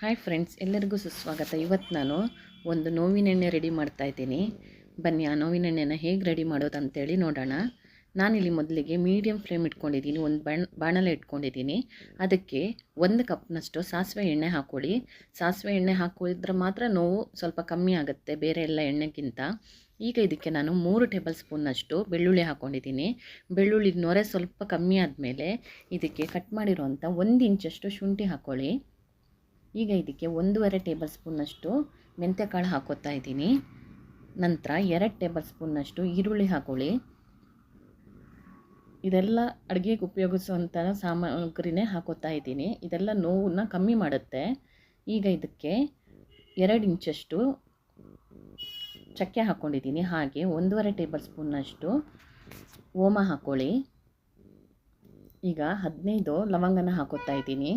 Hi friends ಎಲ್ಲರಿಗೂ ಸುಸ್ವಾಗತ. ಇವತ್ತು ನಾನು ಒಂದು ನೋವಿನ ಎಣ್ಣೆ ರೆಡಿ ಮಾಡ್ತಾ ಇದ್ದೀನಿ. ಬನ್ನಿ, ಆ ನೋವಿನ ಎಣ್ಣೆನ ಹೇಗೆ ರೆಡಿ ಮಾಡೋದು ಅಂತೇಳಿ ನೋಡೋಣ. ನಾನಿಲ್ಲಿ ಮೊದಲಿಗೆ ಮೀಡಿಯಮ್ ಫ್ಲೇಮ್ ಇಟ್ಕೊಂಡಿದ್ದೀನಿ, ಒಂದು ಬಣ್, ಬಾಣಲೆ ಇಟ್ಕೊಂಡಿದ್ದೀನಿ. ಅದಕ್ಕೆ ಒಂದು ಕಪ್ನಷ್ಟು ಸಾಸಿವೆ ಎಣ್ಣೆ ಹಾಕ್ಕೊಳ್ಳಿ. ಸಾಸಿವೆ ಎಣ್ಣೆ ಹಾಕೋದ್ರೆ ಮಾತ್ರ ನೋವು ಸ್ವಲ್ಪ ಕಮ್ಮಿ ಆಗುತ್ತೆ, ಬೇರೆ ಎಲ್ಲ ಎಣ್ಣೆಗಿಂತ. ಈಗ ಇದಕ್ಕೆ ನಾನು ಮೂರು ಟೇಬಲ್ ಸ್ಪೂನ್ನಷ್ಟು ಬೆಳ್ಳುಳ್ಳಿ ಹಾಕ್ಕೊಂಡಿದ್ದೀನಿ. ಬೆಳ್ಳುಳ್ಳಿ ನೊರೆ ಸ್ವಲ್ಪ ಕಮ್ಮಿ ಆದಮೇಲೆ ಇದಕ್ಕೆ ಕಟ್ ಮಾಡಿರೋಂಥ ಒಂದು ಇಂಚಷ್ಟು ಶುಂಠಿ ಹಾಕ್ಕೊಳ್ಳಿ. ಈಗ ಇದಕ್ಕೆ ಒಂದೂವರೆ ಟೇಬಲ್ ಸ್ಪೂನ್ನಷ್ಟು ಮೆಂತ್ಯಕಾಳು ಹಾಕೋತಾ ಇದ್ದೀನಿ. ನಂತರ ಎರಡು ಟೇಬಲ್ ಸ್ಪೂನ್ನಷ್ಟು ಈರುಳ್ಳಿ ಹಾಕೊಳ್ಳಿ. ಇದೆಲ್ಲ ಅಡುಗೆಗೆ ಉಪಯೋಗಿಸುವಂಥ ಸಾಮಗ್ರಿನೇ ಹಾಕೋತಾ ಇದ್ದೀನಿ. ಇದೆಲ್ಲ ನೋವನ್ನು ಕಮ್ಮಿ ಮಾಡುತ್ತೆ. ಈಗ ಇದಕ್ಕೆ ಎರಡು ಇಂಚಷ್ಟು ಚಕ್ಕೆ ಹಾಕ್ಕೊಂಡಿದ್ದೀನಿ ಹಾಗೆ ಒಂದೂವರೆ ಟೇಬಲ್ ಸ್ಪೂನ್ನಷ್ಟು ಓಮ ಹಾಕ್ಕೊಳ್ಳಿ ಈಗ ಹದಿನೈದು ಲವಂಗನ ಹಾಕೋತಾ ಇದ್ದೀನಿ.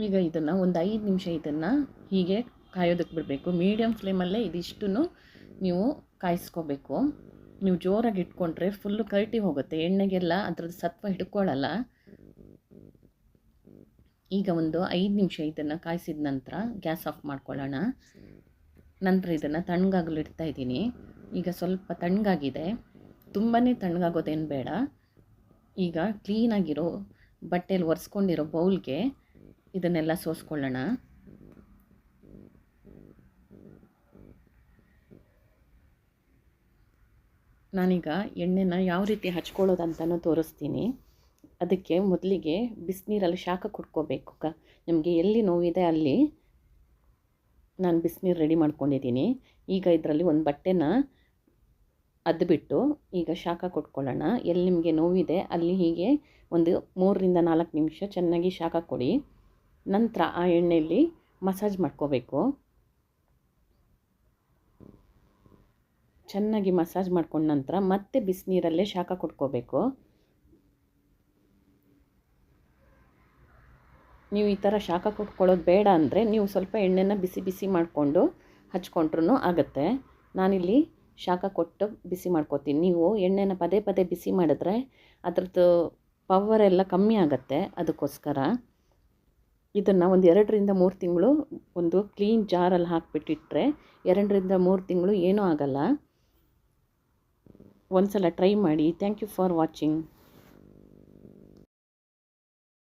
ಈಗ ಇದನ್ನು ಒಂದು ಐದು ನಿಮಿಷ ಇದನ್ನು ಹೀಗೆ ಕಾಯೋದಕ್ಕೆ ಬಿಡಬೇಕು. ಮೀಡಿಯಮ್ ಫ್ಲೇಮಲ್ಲೇ ಇದಿಷ್ಟು ನೀವು ಕಾಯಿಸ್ಕೋಬೇಕು. ನೀವು ಜೋರಾಗಿ ಇಟ್ಕೊಂಡ್ರೆ ಫುಲ್ಲು ಕರ್ಟಿ ಹೋಗುತ್ತೆ. ಎಣ್ಣೆಗೆಲ್ಲ ಅದ್ರದ್ದು ಸತ್ವ ಹಿಡ್ಕೊಳ್ಳಲ್ಲ ಈಗ ಒಂದು ಐದು ನಿಮಿಷ ಇದನ್ನು ಕಾಯಿಸಿದ ನಂತರ ಗ್ಯಾಸ್ ಆಫ್ ಮಾಡ್ಕೊಳ್ಳೋಣ. ನಂತರ ಇದನ್ನು ತಣ್ಣಗಾಗಲು ಇಡ್ತಾ ಇದ್ದೀನಿ. ಈಗ ಸ್ವಲ್ಪ ತಣ್ಣಗಾಗಿದೆ. ತುಂಬಾ ತಣ್ಣಗಾಗೋದೇನು ಬೇಡ. ಈಗ ಕ್ಲೀನಾಗಿರೋ ಬಟ್ಟೆಯಲ್ಲಿ ಒರೆಸ್ಕೊಂಡಿರೋ ಬೌಲ್ಗೆ ಇದನ್ನೆಲ್ಲ ಸೋಸ್ಕೊಳ್ಳೋಣ. ನಾನೀಗ ಎಣ್ಣೆನ ಯಾವ ರೀತಿ ಹಚ್ಕೊಳ್ಳೋದಂತನೂ ತೋರಿಸ್ತೀನಿ. ಅದಕ್ಕೆ ಮೊದಲಿಗೆ ಬಿಸಿನೀರಲ್ಲಿ ಶಾಖ ಕುಡ್ಕೋಬೇಕು ಕ. ನಿಮಗೆ ಎಲ್ಲಿ ನೋವಿದೆ ಅಲ್ಲಿ ನಾನು ಬಿಸಿನೀರು ರೆಡಿ ಮಾಡ್ಕೊಂಡಿದ್ದೀನಿ. ಈಗ ಇದರಲ್ಲಿ ಒಂದು ಬಟ್ಟೆನ ಅದ್ಬಿಟ್ಟು ಈಗ ಶಾಖ ಕೊಟ್ಕೊಳ್ಳೋಣ. ಎಲ್ಲಿ ನಿಮಗೆ ನೋವಿದೆ ಅಲ್ಲಿ ಹೀಗೆ ಒಂದು ಮೂರರಿಂದ ನಾಲ್ಕು ನಿಮಿಷ ಚೆನ್ನಾಗಿ ಶಾಖ ಕೊಡಿ. ನಂತರ ಆ ಎಣ್ಣೆಯಲ್ಲಿ ಮಸಾಜ್ ಮಾಡ್ಕೋಬೇಕು. ಚೆನ್ನಾಗಿ ಮಸಾಜ್ ಮಾಡ್ಕೊಂಡ ನಂತರ ಮತ್ತೆ ಬಿಸಿನೀರಲ್ಲೇ ಶಾಖ ಕೊಟ್ಕೋಬೇಕು. ನೀವು ಈ ಥರ ಶಾಖ ಕೊಟ್ಕೊಳ್ಳೋದು ಬೇಡ ಅಂದರೆ ನೀವು ಸ್ವಲ್ಪ ಎಣ್ಣೆನ ಬಿಸಿ ಬಿಸಿ ಮಾಡಿಕೊಂಡು ಹಚ್ಕೊಂಡ್ರೂ ಆಗುತ್ತೆ. ನಾನಿಲ್ಲಿ ಶಾಖ ಕೊಟ್ಟು ಬಿಸಿ ಮಾಡ್ಕೋತೀನಿ. ನೀವು ಎಣ್ಣೆನ ಪದೇ ಪದೇ ಬಿಸಿ ಮಾಡಿದ್ರೆ ಅದರದ್ದು ಪವರ್ ಎಲ್ಲ ಕಮ್ಮಿ ಆಗುತ್ತೆ ಅದಕ್ಕೋಸ್ಕರ. ಇದನ್ನು ಒಂದು ಎರಡರಿಂದ ಮೂರು ತಿಂಗಳು ಒಂದು ಕ್ಲೀನ್ ಜಾರಲ್ಲಿ ಹಾಕಿಬಿಟ್ಟಿಟ್ರೆ ಎರಡರಿಂದ ಮೂರು ತಿಂಗಳು ಏನೂ ಆಗಲ್ಲ. ಒಂದು ಸಲ ಟ್ರೈ ಮಾಡಿ. Thank you for watching